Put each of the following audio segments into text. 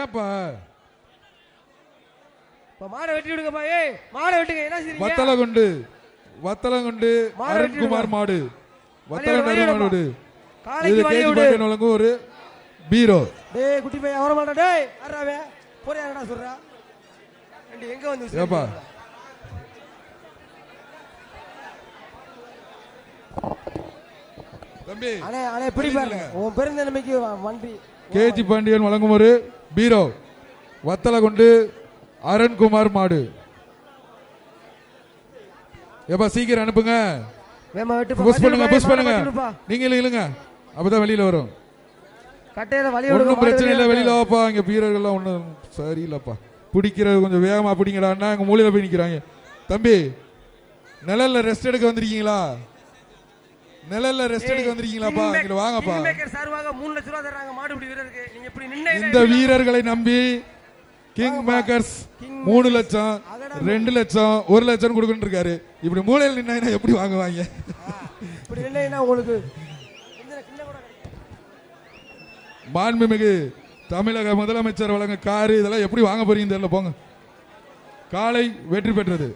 ஏப்பா? இப்ப மாடை வெட்டி விடுங்கப்பா ஏய் மாடை வெட்டுங்க என்ன செய்றீங்க? வத்தலகுண்டு வத்தலகுண்டு அருண்குமார்? மாடு வத்தல வழி நடு விடுப்பா. மாடு. இது கேஜி பாண்டியன் வழங்கும் ஒரு பீரோ. டேய் குட்டி பையன் வர மாட்டா டேய் அறாவே போறியா என்னடா சொல்றா? ஏண்டி, எங்க வந்து ஏப்பா. தம்பி அண்ணே அண்ணே பிடி பாருங்க உன் பெருந்தன்மைக்கு வண்டி. கேஜி பாண்டியன் வழங்கும் ஒரு பீரோ வத்தலகுண்டு அருண்குமார் மாடு. ஏப்பா சீக்கிரம் அனுப்புங்க. புஷ் பண்ணுங்க புஷ் பண்ணுங்க. நீங்க இழுங்க. அப்பதான் வெளியில வரும். ஒன்றும் பிரச்சனை இல்லை வெளியில வாப்பா. இங்க வீரர்கள்லாம் ஒன்றும் சரியில்லைப்பா. பிடிக்கிறது கொஞ்சம் வேகமா பிடிங்கடான்னா எங்க மூலையில போய் நிக்கிறாங்க. தம்பி நிழல்ல ரெஸ்ட் எடுக்க வந்திருக்கீங்களா? நிழல்ல ரெஸ்ட் எடுக்க வந்திருக்கீங்களாப்பா? இங்க வாங்கப்பா. சார்பாக மூணு லட்ச ரூபா தர்றாங்க. மாடுபிடி வீரருக்கு. நீங்க இப்படி நின்னு இந்த வீரர்களை நம்பி கிங் மேக்கர்ஸ் மூணு லட்சம் ரெண்டு லட்சம் ஒரு லட்சம் கொடுக்கணும் இருக்காரு. இப்படி மூலையில் நின்னா எப்படி வாங்குவாங்க? இப்படி நின்னா உங்களுக்கு. மாண்புமிகு தமிழக முதலமைச்சர் வழங்க காரு. இதெல்லாம் எப்படி வாங்க போறீங்க தெரியல போங்க. காலை வெற்றி பெற்றது.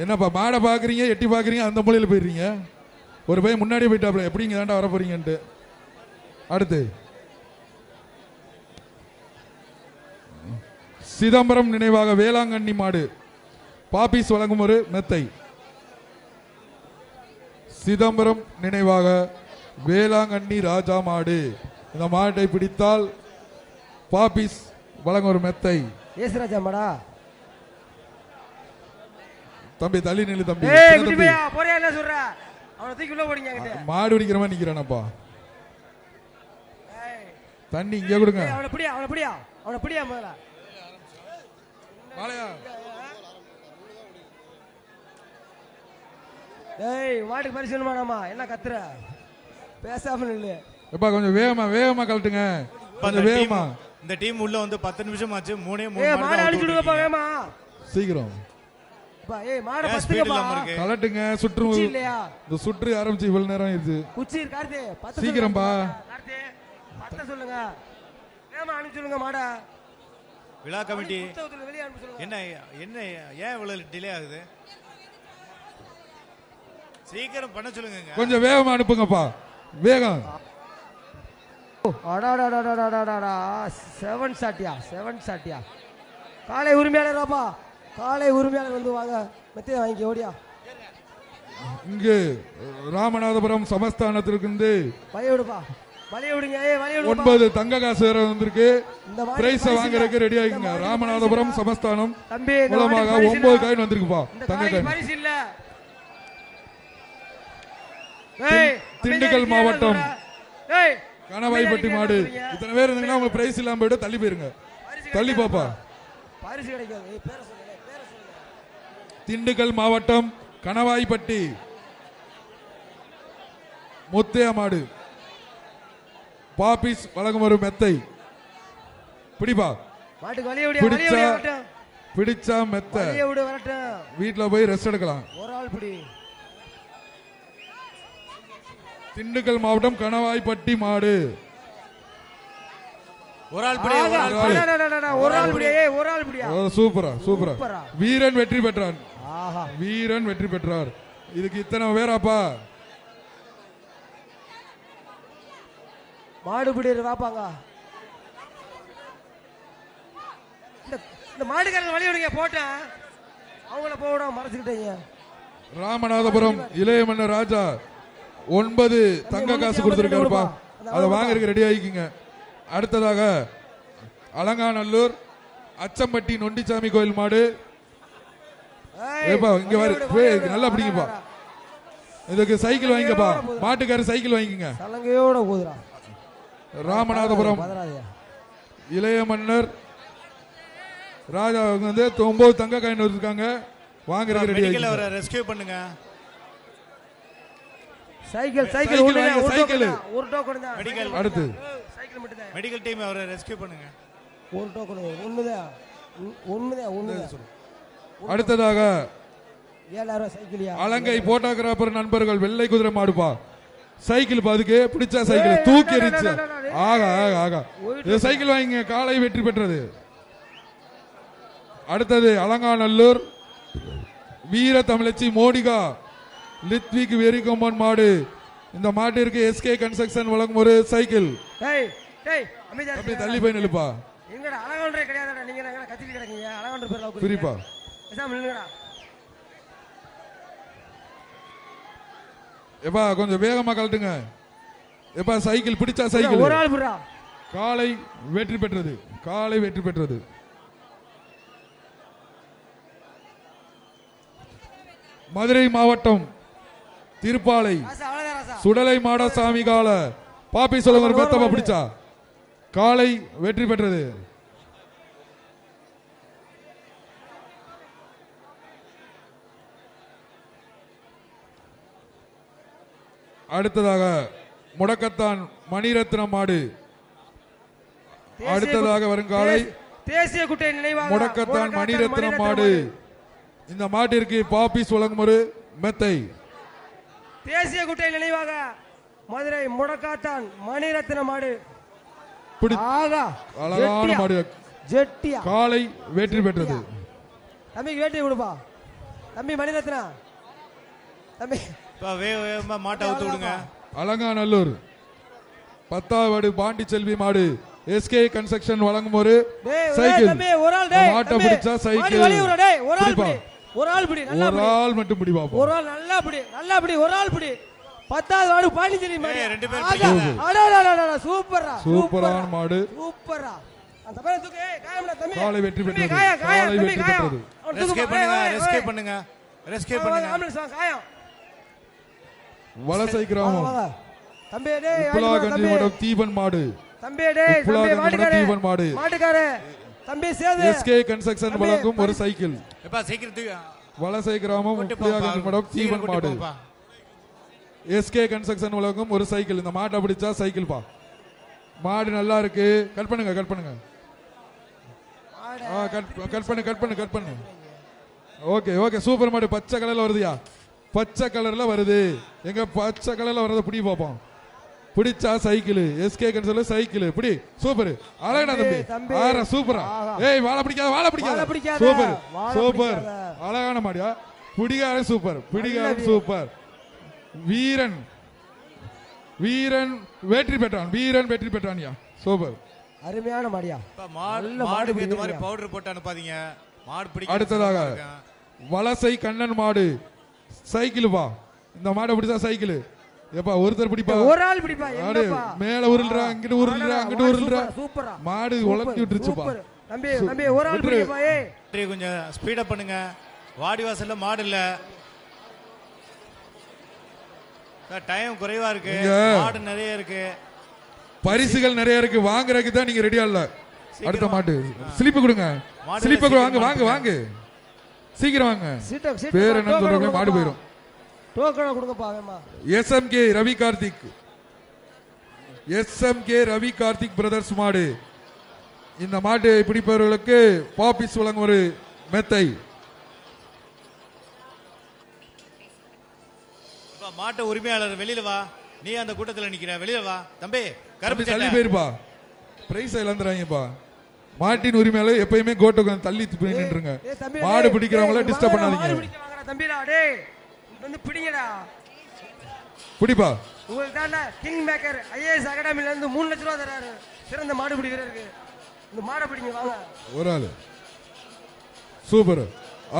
என்னப்பா மாடை பார்க்குறீங்க எட்டி பார்க்குறீங்க அந்த மூலையில போயிடுறீங்க? ஒரு பையன் முன்னாடி போயிட்டாப்ல எப்படி இங்கே தாண்டா வர போறீங்கன்ட்டு அடுத்து. சிதம்பரம் நினைவாக வேளாங்கண்ணி மாடு. பாப்பீஸ் வழங்கும் ஒரு மெத்தை. சிதம்பரம் நினைவாக வேளாங்கண்ணி ராஜா மாடு. இந்த மாட்டை பிடித்தால் பாப்பீஸ் வழங்கும் ஒரு மெத்தை. ஏசுராஜா மாடா? தம்பி தள்ளி நில்லு தம்பி. ஏய் போறியா என்ன சொல்ற? அவனை தூக்கி உள்ள போடுங்க அங்கிட்டு மாடு பிடிக்கிற மாதிரி நிக்கிறானப்பா ஏய், தண்ணி இங்க கொடுங்க. ஏய், அவனை பிடியா அவனை பிடியா அவனை பிடியா முதல்ல. மாலையா? டேய் மாட்டுக்கு பரிசு வேணாமா என்ன கத்துற? பேசாம நில்லு. எப்பா கொஞ்சம் வேகமா வேகமா கழட்டுங்க. கொஞ்சம் வேகமா. இந்த டீம் உள்ள வந்து பத்து நிமிஷம் ஆச்சு மூணே மூணு ஏய் மாடு மாடு தான் அடிச்சு out விடுங்கப்பா விட்டுருக்கீங்க. வேமா சீக்கிரம். பா ஏய் மாடை பத்துங்கப்பா கலட்டுங்க சுற்று இல்லையா? இந்த சுற்று ஆரம்பிச்சு இவ்வளவு நேரம் ஆயிடுச்சு. குச்சி கார்த்தி. பத்து சீக்கிரம்பா. சொல்லுங்க. கார்த்தி பத்த சொல்லுங்க. வேமா அனுப்பிச்சு சொல்லுங்க மாடை. விழா கமிட்டி. அனுப்பி என்ன என்ன ஏன் இவ்வளவு டிலே ஆகுது? சீக்கிரம் பண்ண சொல்லுங்க கொஞ்சம் வேகமா அனுப்புங்கப்பா. வேகம். செவன் சாட்டியா செவன் சாட்டியா. காலை உரிமையாளராப்பா. காலை உரிமையாளர் வந்து வாங்க. மெத்தையை வாங்கி ஓடியா. இங்கு ராமநாதபுரம் சமஸ்தானத்திலிருந்து வழிய விடுப்பா. வழிய விடுங்க ஏய் வழிய விடுப்பா. ஒன்பது தங்க காசு வேற வந்திருக்கு. இந்த மாதிரி பிரைஸ் வாங்குறதுக்கு. ரெடி ஆகிங்க ராமநாதபுரம். சமஸ்தானம் தம்பி இந்த மூலமாக பரிசு ஒன்பது இல்ல. காயின் வந்திருக்குப்பா. இந்த தங்க காலைக்கு காயின் பரிசு இல்ல. ஏய் திண்டுக்கல் அமைதியா மாவட்டம். ஏய் கணவாய்பட்டி அமைதியா மாடு. இத்தனை பேர் இருந்தீங்கன்னா உங்களுக்கு பிரைஸ் இல்லாம போயிட்டு தள்ளி போயிருங்க. பரிசு தள்ளி கிடைக்காது. பாப்பா. பரிசு கிடைக்காது. ஏய் பேரை திண்டுக்கல் மாவட்டம் கணவாய்பட்டி. முத்தைய மாடு பாபிஸ் வழங்கும் ஒரு மெத்தை. பிடிப்பா? பிடிச்சா பிடிச்சா மெத்த. வீட்டுல போய் ரெஸ்ட் எடுக்கலாம். ஒரு ஆள் பிடி. திண்டுக்கல் மாவட்டம் கணவாய்பட்டி மாடு. சூப்பரா. சூப்பரா. வீரன் வெற்றி பெற்றான். வீரன் வெற்றி பெற்றார். இதுக்கு இத்தனை பேராப்பா? மாடு பிடிரு வாப்பாங்க இந்த இந்த மாடுக்காரங்க வழி விடுங்க போட்டேன் அவங்கள போட மறைச்சுக்கிட்டீங்க. ராமநாதபுரம் இளைய மன்னர் ராஜா ஒன்பது தங்க காசு கொடுத்திருக்காருப்பா. அதை வாங்குறதுக்கு ரெடி ஆகிக்குங்க அடுத்ததாக அலங்காநல்லூர் அச்சம்பட்டி நொண்டிச்சாமி கோயில் மாடு ஏப்பா, இங்க வாரு. நல்லா பிடிங்கப்பா. இதுக்கு சைக்கிள் வாங்கிக்கப்பா. மாட்டுக்காரர் சைக்கிள் வாங்கிக்கங்க. சலங்கையோட ராமநாதபுரம். இளைய மன்னர். ராஜா வந்து ஒன்பது தங்க காயின் வச்சிருக்காங்க. வாங்குறதுக்கு ரெடி ரெஸ்கியூ பண்ணுங்க. சைக்கிள் சைக்கிள் சைக்கிள் ஒரு. டோக்கன் தான், மெடிக்கல். அடுத்து. சைக்கிள் மட்டும் தான் மெடிக்கல் டீம் அவரை ரெஸ்கியூ பண்ணுங்க. ஒரு டோக்கன் ஒண்ணுதான். ஒண்ணு- ஒண்ணுதான். ஒண்ணுதான் அடுத்ததாக அலங்கை போட்டோகிராபர் நண்பர்கள் வெள்ளை குதிரை மாடுப்பா. சைக்கிள் பாதுக்கு பிடிச்சா சைக்கிள் தூக்கி எறிச்சு. ஆகா ஆகா ஆகா. இந்த சைக்கிள் வாங்கிங்க. காலை வெற்றி பெற்றது. அடுத்தது அலங்காநல்லூர் வீர தமிழச்சி மோடிகா லித்விக் வெறிகொம்பன் மாடு. இந்த மாட்டிற்கு எஸ்கே கன்ஸ்ட்ரக்ஷன் வழங்கும் ஒரு சைக்கிள் அப்படி. தள்ளி போய் நிலுப்பா எங்கடா எப்பா கொஞ்சம் வேகமா கழட்டுங்க. எப்பா சைக்கிள் பிடிச்சா சைக்கிள். ஒரு ஆள் புறா. காலை வெற்றி பெற்றது. காலை வெற்றி பெற்றது. மதுரை மாவட்டம் திருப்பாலை. சுடலை மாடசாமி கால. பாப்பி சொல்லுங்க பிடிச்சா. காலை வெற்றி பெற்றது. அடுத்ததாக முடக்கத்தான் மணிரத்னம் மாடு அடுத்ததாக கு- வரும் காலை தேசிய- குட்டை நினைவாக முடக்கத்தான் மணிரத்னம் மாடு இந்த மாட்டிற்கு பாப்பிஸ் வழங்கும் ஒரு மெத்தை. தேசிய குட்டை நினைவாக மதுரை முடக்காத்தான் மணிரத்ன மாடு அழகான. மாடு. ஜெட்டியா. காலை வெற்றி பெற்றது. தம்பிக்கு வேட்டி கொடுப்பா. தம்பி மணிரத்னா. தம்பி இப்ப வேக வேகமா மாட்டை அவுத்து விடுங்க அலங்காநல்லூர் பத்தாவது பாண்டி செல்வி மாடு எஸ்கே கன்ஸ்ட்ரக்ஷன் வழங்கும் ஒரு சைக்கிள் ஒரு ஆள் டேய் மாட்டை. பிடிச்சா மாடு சைக்கிள் ஒரு ஆள். பிடி ஒரு ஆள் பிடி நல்லா ஒரு ஆள் மட்டும் பிடி பாப்போம் ஒரு ஆள் நல்லா பிடி நல்லா பிடி ஒரு ஆள் பிடி பத்தாவது வாடு பாண்டிச்சேரி மாடு ரெண்டு சூப்பரான மாடு அந்த தூக்கு தம்பி காலை வெற்றி பெற்றது. தம்பி, ரெஸ்கே பண்ணுங்க ரெஸ்கே. பண்ணுங்க ரெஸ்கே பண்ணுங்க ஆம்புலன்ஸ் காயம் வலசை வாங்க, கிராமம் வாங்க. தம்பி டேய் உப்புலா வாங்கிட்டு வா, கஞ்சி தம்பி. மடம் தீபன் மாடு. தம்பி டேய் தீபன் மாடு. மாட்டுக்காரே. தம்பி சேது. எஸ்கே கன்ஸ்ட்ரக்ஷன் வழங்கும் ஒரு சைக்கிள். எப்பா சீக்கிரம் வலசை கிராமம் கூட்டி உப்புலா போப்பா. கஞ்சி மடம் தீபன் மாடு. எஸ்கே கன்ஸ்ட்ரக்ஷன் வழங்கும் ஒரு சைக்கிள். இந்த மாட்டை பிடிச்சா சைக்கிள் பா. மாடு நல்லா இருக்கு. கட் பண்ணுங்க கட் பண்ணுங்க. ஆ கட் கட் பண்ணு கட் பண்ணு. கட் பண்ணு. Okay okay. சூப்பர் மாடு பச்சை கலர்ல வருதுயா? பச்சை கலர்ல வருது. எங்க பச்சை கலர்ல வர்றத பிடி பார்ப்போம் பிடிச்சா சைக்கிள் எஸ்கே கன்சல் சைக்கிள் பிடி சூப்பர் அழகடா தம்பி. ஆற சூப்பரா. ஏய் வாழை பிடிக்காத வாழை பிடிக்காத. பிடிக்காத, சூப்பர் சூப்பர். அழகான மாடியா? பிடிகார சூப்பர் பிடிகார நல்ல வீரன். சூப்பர் வீரன். வீரன் வெற்றி பெற்றான். வீரன் வெற்றி பெற்றான்யா. சூப்பர் அருமையான மாடியா? மாடு மாதிரி. பவுடர் போட்டு அனுப்பாதீங்க. மாடு பிடிக்க அடுத்ததாக வலசை கண்ணன் மாடு. சைக்கிள் வா இந்த மாடை பிடிச்சா சைக்கிள். எப்பா ஒருத்தர் பிடிப்பா? ஒரு ஆள் பிடிப்பா? மாடு எங்கப்பா? மேல உருள்றா இங்கிட்டு உருள்றா அங்கிட்டு உருள்றா சூப்பரா, மாடு உழப்பி விட்டுருச்சுப்பா. தம்பி தம்பி ஒரு ஆள். பிடிப்பா? ஏய். கொஞ்சம் ஸ்பீடப் பண்ணுங்க. வாடி வாசல்ல மாடு இல்ல. டைம் குறைவா இருக்கு. மாடு நிறைய இருக்கு. பரிசுகள் நிறைய இருக்கு. வாங்குறதுக்கு தான் நீங்க ரெடியா இல்ல. அடுத்த மாட்டு. ஸ்லிப் கொடுங்க. ஸ்லிப் வாங்க வாங்க வாங்க. சீக்கிரம் வாங்க. பேர் என்ன சொல்றீங்க மாடு கொடுங்கப்பா. போயிடும் டோக்கனை கொடுங்கப்பா வேமா. SMK Ravi Karthik. SMK Ravi Karthik brothers மாடு. இந்த மாட்டை பிடிப்பவர்களுக்கு பாப்பிஸ் வழங்கும் ஒரு மெத்தை. இப்ப மாட்டு உரிமையாளர் வெளியில வா. நீ அந்த கூட்டத்துல நிக்கிற வெளியில வா. தம்பி கருப்பு தள்ளி போயிருப்பா. பிரைஸ் இழந்துறாங்கப்பா. மாட்டின் உரிமையாளர் எப்பயுமே கோட்டை உட்கார்ந்து தள்ளி நின்றுங்க. மாடு பிடிக்கிறவங்கள டிஸ்டர்ப் மாடு பண்ணாதீங்க தம்பிடா டேய் வந்து பிடிங்கடா. பிடிப்பா. உங்களுக்கு தாண்டா கிங் மேக்கர் ஐஏஎஸ் அகாடமில இருந்து மூணு லட்ச ரூபா தராரு சிறந்த மாடுபிடி வீரருக்கு இந்த மாடை பிடிங்க வாங்க. ஒரு ஆளு. சூப்பர்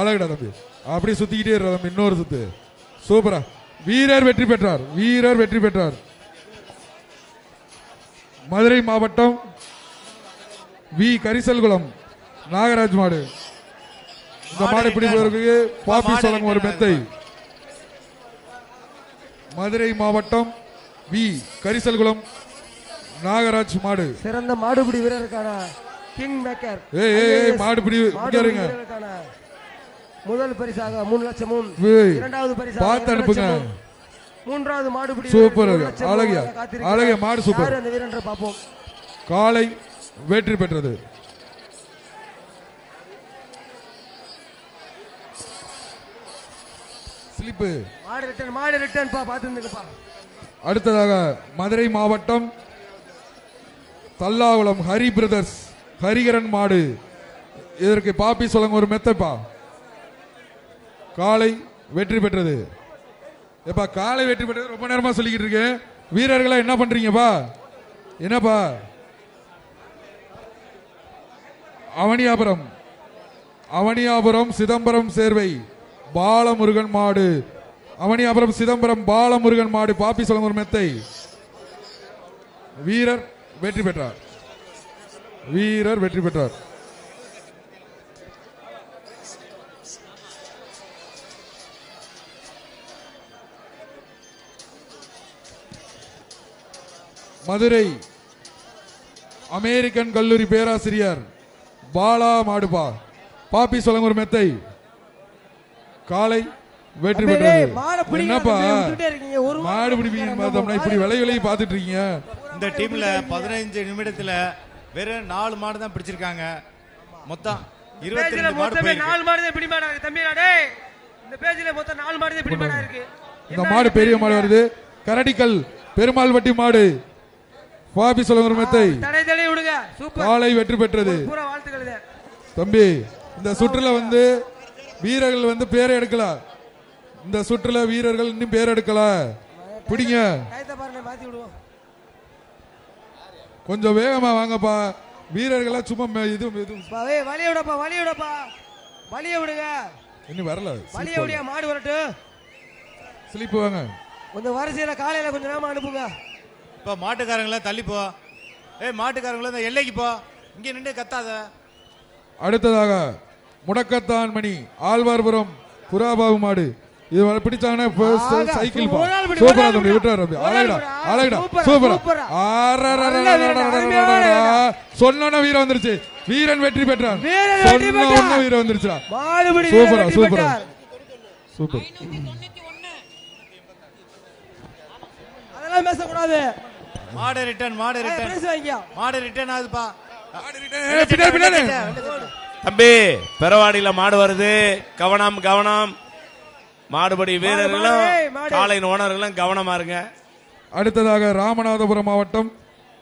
அழகுடா தம்பி. அப்படியே சுத்திக்கிட்டே இருடா தம்பி. இன்னொரு சுத்து. சூப்பரா வீரர் வெற்றி பெற்றார். வீரர் வெற்றி பெற்றார். மதுரை மாவட்டம் வி கரிசல்குளம் நாகராஜ் மாடு இந்த மாடு. பிடிப்பதற்கு பாப்பி சொல்லுங்க ஒரு மெத்தை மதுரை மாவட்டம் வி கரிசல்குளம் நாகராஜ் மாடு சிறந்த மாடுபிடி வீரருக்கான கிங் மேக்கர் ஏய், மாடுபிடி, இருங்க. முதல் பரிசாக மூணு லட்சமும் இரண்டாவது பரிசாக பார்த்து அனுப்புங்க. மூன்றாவது மாடுபிடி சூப்பர் அழகிய. அழகிய மாடு சூப்பர். அந்த வீரர் என்று பார்ப்போம் காலை வெற்றி பெற்றது. ஸ்லிப்பு. மாடு ரிட்டர்ன் மாடு ரிட்டர்ன் பா அடுத்ததாக மதுரை மாவட்டம் தல்லாகுளம் ஹரி பிரதர்ஸ் ஹரிகரன் மாடு. இதற்கு பாப்பி சொல்லுங்க ஒரு மெத்தப்பா. காலை வெற்றி பெற்றது. எப்பா காலை வெற்றி பெற்றது ரொம்ப நேரமா சொல்லிக்கிட்டு இருக்கேன். வீரர்களா என்ன பண்றீங்கப்பா? என்னப்பா? அவனியாபுரம். அவனியாபுரம் சிதம்பரம் சேர்வை. பாலமுருகன் மாடு. அவனியாபுரம் சிதம்பரம் பாலமுருகன் மாடு. பாப்பி சொல்லுங்க மெத்தை. வீரர் வெற்றி பெற்றார். வீரர் வெற்றி பெற்றார். மதுரை. அமெரிக்கன் கல்லூரி பேராசிரியர். பாலா மாடுபா. பாப்பி சொல்லுங்க ஒரு மெத்தை. காலை வெற்றி பெற்றது. என்னப்பா? மாடு பிடிப்பீங்க பார்த்தோம்னா இப்படி விலை விலை பார்த்துட்டு இருக்கீங்க இந்த டீம்ல பதினைஞ்சு நிமிடத்துல வெறும் நாலு மாடு தான் பிடிச்சிருக்காங்க. மொத்தம் இருபத்தி ரெண்டு நாலு மாடு தான் பிடிமாடா இருக்கு தம்பி இந்த பேஜ்ல மொத்தம் நாலு மாடு தான் பிடிமாடா இருக்கு? இந்த மாடு பெரிய மாடு வருது. கரடிக்கல் பெருமாள் வட்டி மாடு. பாபி சொல்லுங்க மெத்தை. காலை வெற்றி பெற்றது. தம்பி இந்த சுற்றுல வந்து வீரர்கள் வந்து பேர் எடுக்கல. இந்த சுற்றுல வீரர்கள் இன்னும் பேர் எடுக்கல. பிடிங்க. கொஞ்சம் வேகமா வாங்கப்பா. வீரர்களா சும்மா இது இது. வலிய விடப்பா வலிய விடப்பா. வலிய விடுங்க. இன்னும் வரல. வலிய விடிய மாடு வரட்டு ஸ்லிப் வாங்க கொஞ்சம் வரிசையில காலையில கொஞ்சம் நேரமா அனுப்புங்க. இப்போ மாட்டுக்காரங்களை தள்ளிப்போ. ஏய் மாட்டுக்காரங்கள இந்த எல்லைக்கு போ. இங்கே நின்று கத்தாத. அடுத்ததாக முடக்கத்தான் மணி ஆழ்வார்புரம் புறாபாவு மாடு. இது வர பிடிச்சானே சைக்கிள் பா. சூப்பரா தம்பி விட்டுறாரு தம்பி. அழகடா வீர வந்துருச்சு வீரன் வெற்றி பெற்றான் வீரம் வந்துருச்சு சூப்பரா சூப்பரா. சூப்பர். அதெல்லாம் பேசக்கூடாது மாடு ரிட்டர்ன் மாடு ரிட்டர்ன் மாடு ரிட்டர்ன் ஆகுதுப்பா தம்பி பெறவாடியில மாடு வருது. கவனம் கவனம். மாடுபடி வீரர்களும். காலையின் ஓனர்களும் கவனமா இருங்க. அடுத்ததாக ராமநாதபுரம் மாவட்டம்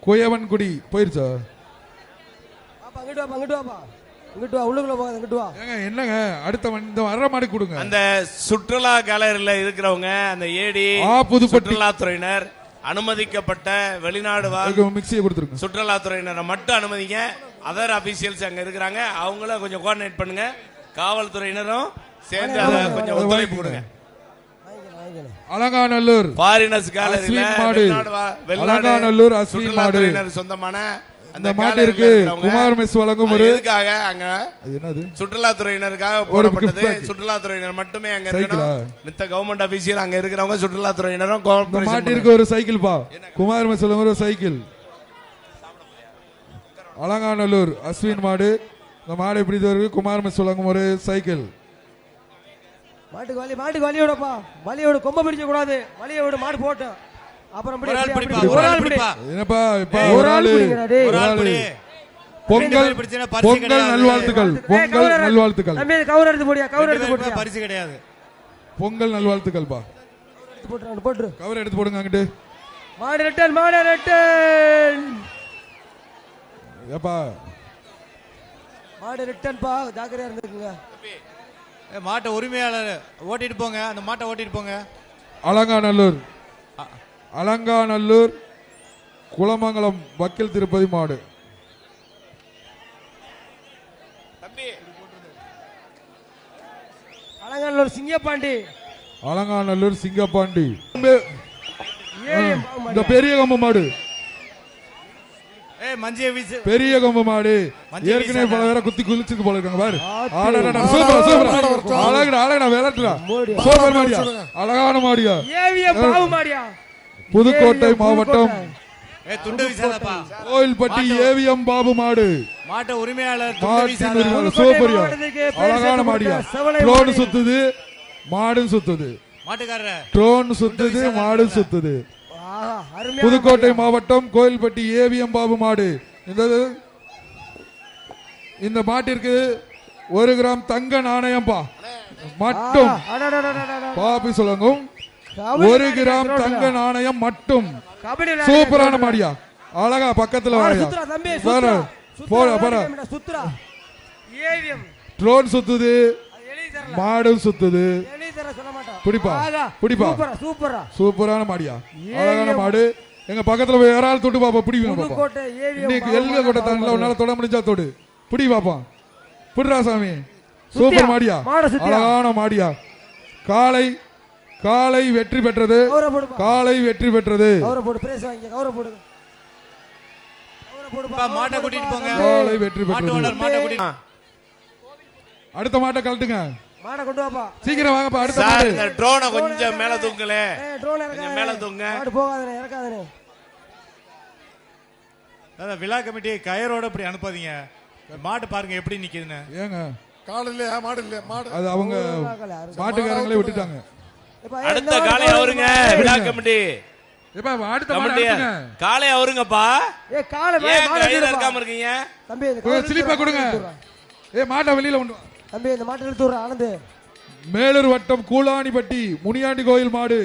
குயவன்குடி. போயிருச்சா? பாப்பா அங்கிட்டு வாப்பா அங்கிட்டு வாப்பா. இங்கிட்டு வா உள்ளுக்குள்ள போகாத இங்கிட்டு வா. ஏங்க என்னங்க? அடுத்த இந்த வர்ற மாடி கொடுங்க. அந்த சுற்றுலா கேலரியில இருக்கிறவங்க அந்த ஏடி ஆ, புதுப்பட்டி. அனுமதிக்கப்பட்ட வெளிநாடு மிக்சியை கொடுத்துருங்க. சுற்றுலாத்துறையினரை மட்டும் அனுமதிங்க. அதர் அபிஷியல்ஸ் அங்க இருக்கிறாங்க. அவங்கள கொஞ்சம் கோஆர்டினேட் பண்ணுங்க. காவல்துறையினரும் சேர்ந்து அதை கொஞ்சம் ஒத்துழைப்பு. கொடுங்க. அலங்காநல்லூர் ஃபாரினர்ஸ் கேலரியில. வெளிநாடு சொந்தமான அந்த மாட்டிற்கு குமார் மெஸ் வழங்கும் ஒரு எதுக்காக அங்க அது என்னது? சுற்றுலாத்துறையினருக்காக போடப்பட்டது. gift pack. சுற்றுலாத்துறையினர் மட்டுமே அங்க சைக்கிளா? இருக்கணும். மித்த கவர்மெண்ட் அபிஷியல் அங்க இருக்கிறவங்க சுற்றுலாத்துறையினரும் மாட்டிற்கு ஒரு சைக்கிள் பா. குமார் மெஸ் வழங்கும் ஒரு சைக்கிள் அலங்காநல்லூர் அஸ்வின் மாடு. இந்த மாடு எப்படி இருக்கு? குமார் மெஸ் வழங்கும் ஒரு சைக்கிள் மாட்டுக்கு வலி மாட்டுக்கு வலி விடப்பா வலியை விடு கொம்ப பிடிக்க கூடாது வலியை விடு மாடு போட்டோம் பொங்கல் பொங்கல் கிடையாது. நல்வாழ்த்துக்கள் பொங்கல் நல்வாழ்த்துக்கள். கவுர் எடுத்து போடியா கவுர் எடுத்து போடியா? பரிசு கிடையாது. பொங்கல் நல்வாழ்த்துக்கள் பா போட்டுரு கவர் எடுத்து போடுங்க அங்கிட்டு. மாடு ரிட்டன் மாடு ரிட்டன் ஏப்பா. மாடு ரிட்டன் பா ஜாக்கிரதையா இருந்துக்குங்க. மாட்டை உரிமையாளர் ஓட்டிட்டு போங்க அந்த மாட்டை ஓட்டிட்டு போங்க. அலங்காநல்லூர் அலங்காநல்லூர் குளமங்கலம் வக்கீல் திருப்பதி மாடு. அலங்காநல்லூர் சிங்கப்பாண்டி. அலங்காநல்லூர் சிங்கப்பாண்டி. இந்த பெரிய கம்பு மாடு. ஏய் மஞ்சிய வீசு. பெரிய கம்பு மாடு. மஞ்சள் ஏற்கனவே. பல பேரை குத்தி குளிச்சுக்கு போல இருக்காங்க பாரு. ஆடடடா, சூப்பர் சூப்பர். அழகுடா அழகுடா விளையாட்டுடா மோடி. சூப்பர் மாடியா? அழகான மாடியா? பாவு மாடியா? புதுக்கோட்டை மாவட்டம் கோயில்பட்டி ஏவிஎம் பாபு மாடு. மாட்டை உரிமையாளர் சூப்பரியா அழகான மாடியா. ட்ரோன் மாடு. சுத்துது மாடும் சுத்துது. ட்ரோன் சுத்துது மாடு சுத்துது. புதுக்கோட்டை. மாவட்டம் கோயில்பட்டி ஏவிஎம் பாபு மாடு. இந்த இந்த மாட்டிற்கு ஒரு கிராம் தங்க நாணயம்பா. மட்டும் ஆஹா, அடடடடடடட. பாப்பி சொல்லுங்கும் கபடி ஒரு கிராம். தங்க நாணயம் மட்டும் சூப்பரான. மாடியா அழகா பக்கத்துல. ட்ரோன் சுத்துது அது எழுதி தரல. மாடு சுத்துது. பிடிப்பா, பிடிப்பா. சூப்பரா, சூப்பரா. சூப்பரான மாடியா அழகான. மாடு எங்க பக்கத்துல போய் யாராவது தொட்டு பாப்பா பிடிக்கணும் எல்க கொட்ட தண்ணில. உன்னால தொட முடிஞ்சா தொடு பிடி பாப்பா பிடிரா சாமி சூப்பர் மாடியா. அழகான மாடியா காலை காலை வெற்றி பெற்றது. காலை வெற்றி பெற்றது கவுரை போடு, பிரைஸ் வாங்கிக்க, கவுரை போடு. கவுரை போடுப்பா, அப்பா, கவுரை மாட்டை போடுப்பா, கூட்டிட்டு போங்க. தம்பி. காலை வெற்றி மாட்டு பெற்றது அடுத்த மாட்டை கழட்டுங்க மாடை கொண்டு வாப்பா. சீக்கிரம் வாங்கப்பா அடுத்த சார் மாடு இந்த ட்ரோனை கொஞ்சம் மேல இறக்காதே. கொஞ்சம் மேல தூங்க. மாடு போகாதே, இறக்காதே. அதான் விழா கமிட்டி கயரோட இப்படி அனுப்பாதீங்க மாட்டு பாருங்க எப்படி நிக்குதுன்னு ஏங்க காடு இல்லையா மாடு இல்லையா மாடு அது அவங்க. மாட்டுக்காரங்களே விட்டுட்டாங்க அடுத்த காலை மாடு அவருங்க. விழா கமிட்டி. எப்பா அடுத்த மாடு கமிட்டி அடுத்துங்க காலை அவருங்கப்பா ஏய், காலை. இருக்காம இருக்கீங்க? தம்பி சிலிப்பா கொடுங்க. ஏ மாட்டை வெளியில வா. தம்பி இந்த மாட்டை இழுத்து விடுறா, ஆனந்து. மேலூர் வட்டம் கூலானிப்பட்டி முனியாண்டி கோயில் மாடு.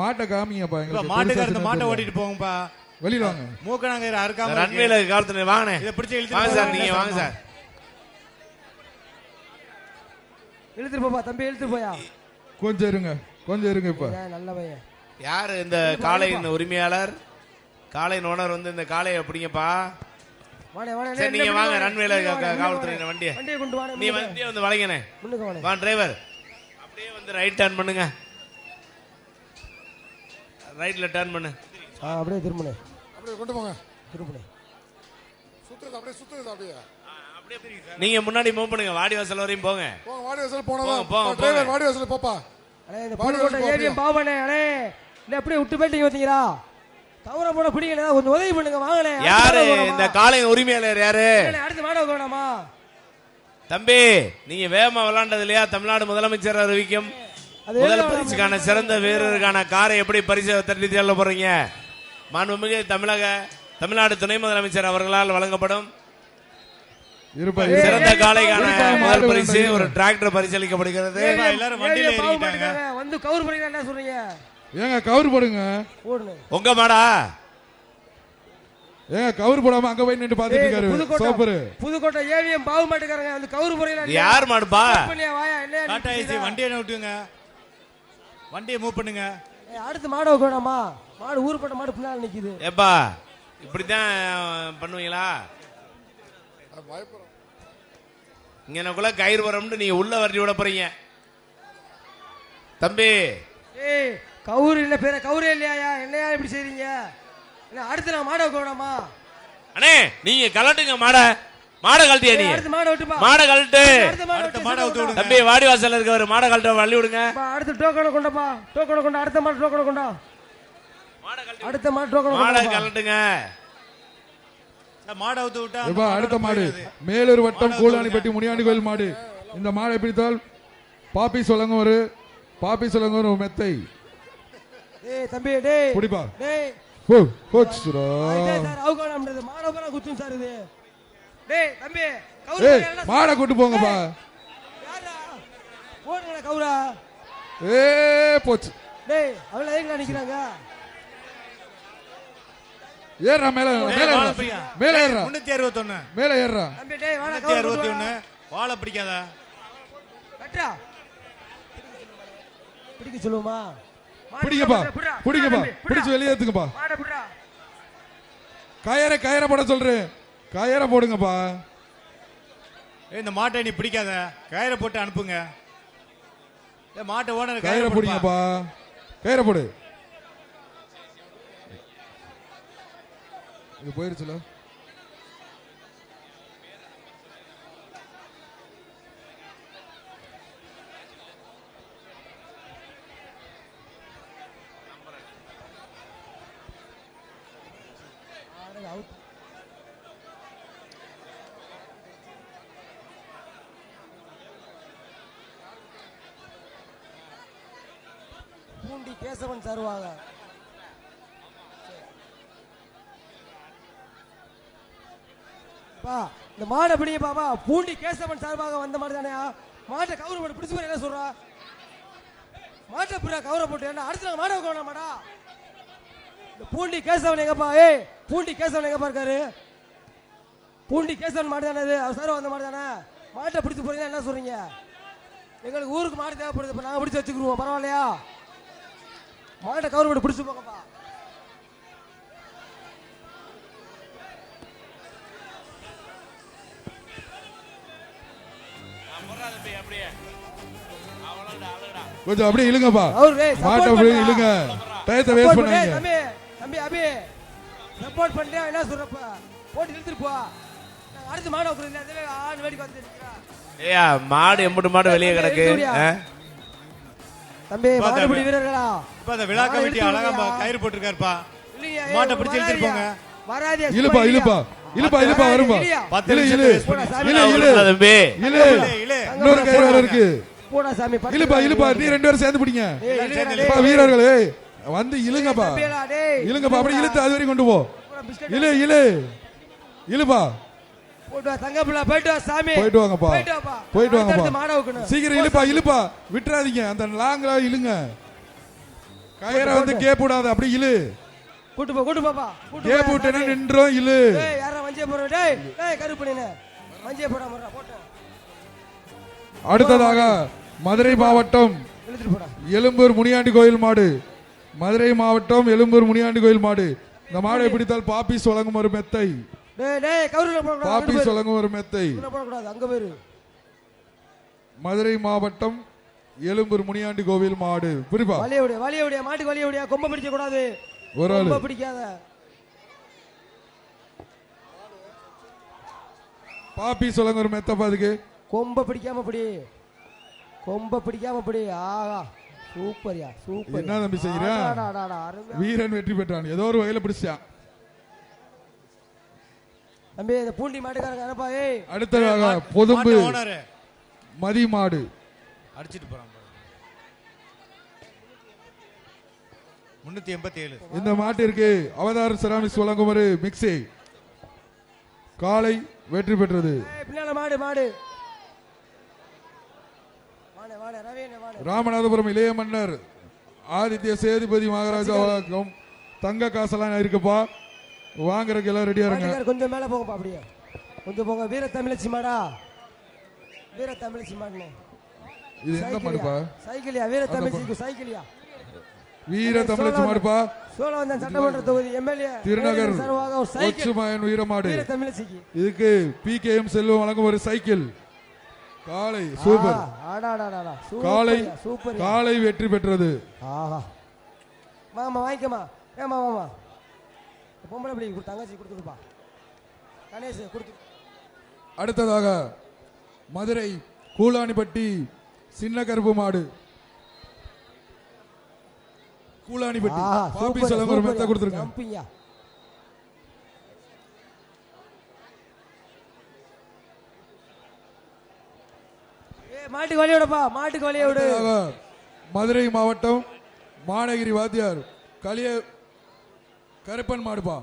மாட்டை காமிங்கப்பா இப்ப எங்களுக்கு மாட்டுக்காரர் இந்த மாட்டை ஓட்டிட்டு போங்கப்பா. வெளியில வாங்க. மூக்கணாங்க அறுக்காம இருக்கு. ரன்வேல காலத்துல வாங்கண்ணே. இதை பிடிச்சு இழுத்து வாங்க சார். நீங்க வாங்க சார். இழுத்துட்டு போப்பா தம்பி இழுத்துட்டு போயா? கொஞ்சம் இருங்க கொஞ்சம் இருங்க இப்ப. நல்ல பையன். யாரு இந்த காளையின் உரிமையாளர்? காளையின் ஓனர் வந்து இந்த காளையை பிடிங்கப்பா. வாடே வாடே சரி நீங்க வாங்க ரன்வேல காவல்துறை வண்டியை. வண்டியை கொண்டு வாடே நீ வண்டியை வந்து வளைங்கண்ணே வா டிரைவர் அப்படியே வந்து ரைட் டர்ன் பண்ணுங்க. ரைட்ல டர்ன் பண்ணு. ஆ அப்படியே திரும்புனே. அப்படியே கொண்டு போங்க. திரும்புனே. சுத்துறது அப்படியே சுத்துறது அப்படியே. நீங்க முன்னாடி மூவ் பண்ணுங்க. வாடி வாசல் வரையும் போங்க. போங்க வாடி வாசல் போனதான் போங்க, டிரைவர். வாடி வாசல் போப்பா. அண்ணே இந்த பாவனே அண்ணே இல்ல அப்படியே விட்டு போயிட்டீங்க பார்த்தீங்களா? கவரை போட பிடிக்கல கொஞ்சம் உதவி பண்ணுங்க அடுத்த யாரு? இந்த காளையின் உரிமையாளர் யாரு? அடுத்த மாட வேணாமா தம்பி நீங்க வேகமா விளையாண்டது இல்லையா? தமிழ்நாடு முதலமைச்சர் அறிவிக்கும். முதல் பரிசுக்கான சிறந்த வீரருக்கான காரை எப்படி பரிசு தட்டி செல்ல போறீங்க? மாண்புமிகு தமிழக தமிழ்நாடு துணை முதலமைச்சர் அவர்களால் வழங்கப்படும் சிறந்த மாடு முதல் பரிசு. ஒரு டிராக்டர் பரிசளிக்கப்படுகிறது. எல்லாரும் வண்டியில. பண்ணிட்டாங்க. வந்து கவுர் பண்ணிக்கலாம் என்ன சொல்றீங்க? ஏங்க கவர் போடுங்க. உங்க மாடா? ஏங்க கவர் போடாம அங்க போய் நின்று பாத்துட்டு இருக்காரு. புதுக்கோட்டை சோப்பரு. புதுக்கோட்டை ஏவிஎம் பாவு மாட்டுக்காரங்க வந்து கவுரு இது யார் மாடுப்பா பண்ணியா வாயா என்ன டாடா ஏசி வண்டியை விட்டுங்க? வண்டியை மூவ் பண்ணுங்க. அடுத்து மாடு வைக்கணுமா மாடு ஊருப்பட்ட மாடு பின்னால நிக்குது. ஏப்பா இப்படித்தான் பண்ணுவீங்களா? பயப்படுறோம் இங்கனக்குள்ள கயிறு வரம்னு நீங்க உள்ள வரட்டி விட போறீங்க. தம்பி. ஏய் கவுரு இல்ல பேர கவுரே இல்லையா என்னையா இப்படி செய்றீங்க? என்ன அடுத்து நான் மாடு வேணாமா அண்ணே நீங்க கலட்டுங்க மாட. மாட கழட்டியா நீ? அடுத்து மாடு விட்டுப்பா மாட கழட்டு. அடுத்த மாடு அடுத்த விட்டு மாடை. தம்பி வாடி வாசல்ல இருக்கவர் மாட கழட்ட வள்ளி விடுங்க. அப்பா, அடுத்து டோக்கனை கொண்டப்பா. டோக்கனை கொண்டா அடுத்த மாடு டோக்கனை கொண்டா. அடுத்த மாடு டோக்கனை மாட கொண்டா விட்டா அடுத்த மாடு. மேலூர் வட்டம் கூலானிப்பட்டி முனியாண்டி கோயில் மாடு. இந்த மாடை பிடித்தால் பாப்பி சொல்லுங்க ஒரு பாப்பி சொல்லுங்க ஒரு மெத்தை. டேய் தம்பி டேய். பிடிப்பா டேய். ஹோ கோச்சுரா. இதே சார் குத்தும் இது. டேய் தம்பி கவுரு என்ன மாடை கூட்டு போங்கப்பா. யாரா போடுங்க கவுரா. ஏ போச்சு. டேய் அவள எங்க நிக்கிறாங்க? ஏறா மேல மேல. மேல முன்னூத்தி அறுபத்தொன்னு. மேல ஏறுறா. தம்பி டேய் வாடா முன்னூத்தி கவுரு அறுபத்தி கொண்டு ஒண்ணு வா. வாழை பிடிக்காதா? கட்டா பிடிக்க சொல்லுமா பிடிங்கப்பா பிடிங்கப்பா பிடிச்சு வெளியே ஏத்துங்கப்பா கயரை கயரை போட சொல்றேன். கயரை போடுங்கப்பா. இந்த மாட்டை நீ பிடிக்காத. கயிறை போட்டு அனுப்புங்க. மாட்டை ஓனர் கயிறை பிடிங்கப்பா. கயிறை போடு. இது போயிருச்சுல. பூண்டி கேசவன் தருவாங்க பா இந்த மாடை பிடிங்க பாப்பா. பூண்டி கேசவன் சார்பாக வந்த மாடு தானே மாட்டை கவுரு போட்டு பிடிச்சு என்ன சொல்றா? மாட்டை புறா கவரை போட்டு. என்ன அடுத்த நாள் மாட வைக்க மாடா. இந்த பூண்டி கேசவன் எங்கப்பா? ஏய் பூண்டி கேசவன் எங்கப்பா இருக்காரு? பூண்டி கேசவன் மாடு தானே இது? அவர் சார் வந்த மாடு தானே? மாட்டை பிடிச்சி போறீங்கன்னா என்ன சொல்றீங்க? எங்களுக்கு ஊருக்கு மாடு தேவைப்படுது இப்போ நாங்கள் பிடிச்சி வச்சுக்கிடுவோம் பரவாயில்லையா? மாட்டை கவர் போட்டு பிடிச்சி போங்கப்பா. கொஞ்சம் அப்படியே இழுங்கப்பா மாட்டை அப்படியே. இழுங்க டயத்தை Support வேஸ்ட் பண்ணு. ஏய், பண்ணாதீங்க தம்பி தம்பி அபி சப்போர்ட் பண்ணிட்டே என்ன சொல்றப்ப போட்டு இழுத்துட்டு போ அடுத்து மாடு அதுவே ஆண் வேடிக்கை வந்து. ஏயா மாடு எம்புட்டு மாடு வெளியே கிடக்கு? தம்பி மாடுபிடி. வீரர்களா இப்ப அந்த விழா மாடை கமிட்டி அழகா? கயிறு போட்டிருக்காருப்பா இல்லையா, மாட்டை பிடிச்சு இழுத்துட்டு போங்க. வராதியா, இழுப்பா இழுப்பா இழுப்பா இழுப்பா வரும்பா இழு இழு இழு. இழு இழு இழு, இழு. இன்னொரு கயிறு இருக்கு போடா சாமி இழுப்பா இழுப்பா. நீ ரெண்டு பேரும் சேர்ந்து பிடிங்க. வீரர்களே வந்து இழுங்கப்பா. இழுங்கப்பா அப்படி இழுத்து அது வரைக்கும் கொண்டு போ. இழு இழு. இழுப்பா. போயிட்டு வா, சாமி. போயிட்டு வாங்கப்பா. போயிட்டு வாங்கப்பா. சீக்கிரம் இழுப்பா இழுப்பா. விட்டுறாதீங்க. அந்த லாங்ல இழுங்க. கயிறை வந்து கேப் விடாத அப்படி இழு. கூட்டு போ, கூட்டு போப்பா. கேப் விட்டேன்னா. நின்றோம் இழு. யாரா மஞ்சள் போடுற? டேய், டேய், கருப்பு. அடுத்ததாக மதுரை மாவட்டம். எழும்பூர் முனியாண்டி கோயில் மாடு மதுரை மாவட்டம் எழும்பூர் முனியாண்டி கோயில் மாடு இந்த மாடை பிடித்தால் பாப்பிஸ் வழங்கும் ஒரு மெத்தை பாப்பிஸ். வழங்கும் ஒரு மெத்தை. மதுரை மாவட்டம் எழும்பூர் முனியாண்டி கோவில் மாடு புரிப்பா வலிய விடு, வலிய விடு, மாட்டுக்கு வலிய விடு, கொம்பை பிடிக்க கூடாது. ஒரு ஆளு பிடிக்காத. பாப்பிஸ் வழங்கும் ஒரு மெத்தை பாதுக்கு கொம்பை பிடிக்காம பிடி கொம்பை பிடிக்காம பிடி ஆஹா சூப்பர்யா சூப்பர் என்ன தம்பி? அருமையா. வீரன் வெற்றி பெற்றான். ஏதோ ஒரு வகையில பிடிச்சான் தம்பி இந்த பூண்டி மாட்டுக்காரங்க அனுப்பா ஏய். அடுத்ததாக மாட்டு பொதும்பு. மதி மாடு அடிச்சிட்டு போறான். முன்னூத்தி எண்பத்தி ஏழு இந்த மாட்டிற்கு அவதார செராமிக்ஸ் வழங்கும் ஒரு மிக்சி காலை வெற்றி பெற்றது. ஏய், பின்னால மாடு மாடு. ராமநாதபுரம் இளைய மன்னர் ஆதித்ய சேதுபதி மகாராஜா வழக்கம் தங்க காசெல்லாம் இருக்குப்பா. வாங்குறதுக்கு எல்லாம் ரெடியா இருங்க. கொஞ்சம் மேல போங்கப்பா அப்படியே. கொஞ்சம் போங்க. வீர தமிழச்சி மாடா. வீர தமிழச்சி மாடுனே. இது எந்த மாடுப்பா? சைக்கிளியா? வீர தமிழச்சி சைக்கிளியா? வீர தமிழச்சி மாடுப்பா. சோழவந்தன் சட்டமன்ற தொகுதி எம்எல்ஏ திருநகர் ஒச்சுமாயன் வீரமாடு வீர தமிழச்சிக்கு. இதுக்கு பி கே எம் செல்வம் வழங்கும் ஒரு சைக்கிள். காலை சூப்பர். காலை சூப்பர்யா. காலை வெற்றி பெற்றது. ஆஹா. வாங்கம்மா வாங்கிக்கம்மா. ஏமா வாமா பொம்பளை பிள்ளைக்கு கொடு தங்கச்சி கொடுத்துருப்பா கணேஷ் கொடுத்து. அடுத்ததாக மதுரை கூலானிப்பட்டி சின்ன கருப்பு மாடு. கூலானிப்பட்டி ஆஹா பாப்பி சொல்லுங்க ஒரு மெத்த கொடுத்துருங்க. மாட்டுக்கு வழியோடப்பா மாட்டுக்கு வழிய விடு. மதுரை மாவட்டம் மானகிரி வாத்தியார் கலிய கருப்பன் மாடுப்பா.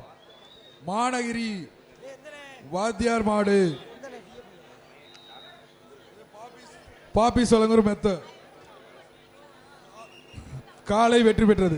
மானகிரி வாத்தியார் மாடு. பாப்பி சொல்லுங்க மெத்த. காலை வெற்றி பெற்றது.